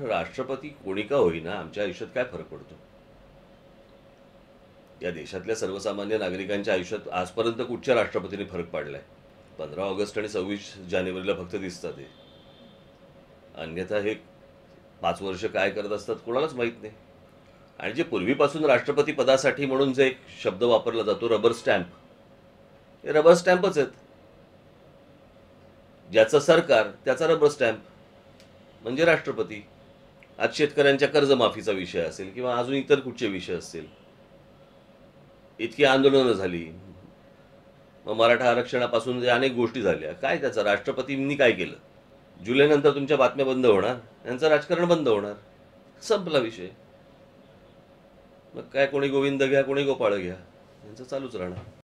राष्ट्रपती कोणी का होईना आमच्या आयुष्यात काय फरक पडतो? या देशातल्या सर्वसामान्य नागरिकांच्या आयुष्यात आजपर्यंत कुठच्या राष्ट्रपतीने फरक पाडलाय? पंधरा ऑगस्ट आणि सव्वीस जानेवारीला फक्त दिसतात हे. अन्यथा हे पाच वर्ष काय करत असतात कोणालाच माहीत नाही. आणि जे पूर्वीपासून राष्ट्रपती पदासाठी म्हणून जे एक शब्द वापरला जातो रबर स्टॅम्प हे रबर स्टॅम्पच आहेत. ज्याचं सरकार त्याचा रबर स्टॅम्प म्हणजे राष्ट्रपती. आज शेतकऱ्यांच्या कर्जमाफीचा विषय असेल किंवा अजून इतर कुठचे विषय असतील. इतकी आंदोलनं झाली. मग मराठा आरक्षणापासून जे अनेक गोष्टी झाल्या. काय त्याचं? राष्ट्रपतींनी काय केलं? जुलैनंतर तुमच्या बातम्या बंद होणार. यांचं राजकारण बंद होणार. संपला विषय. मग काय कोणी गोविंद घ्या कोणी गोपाळ घ्या. यांचं चालूच राहणार.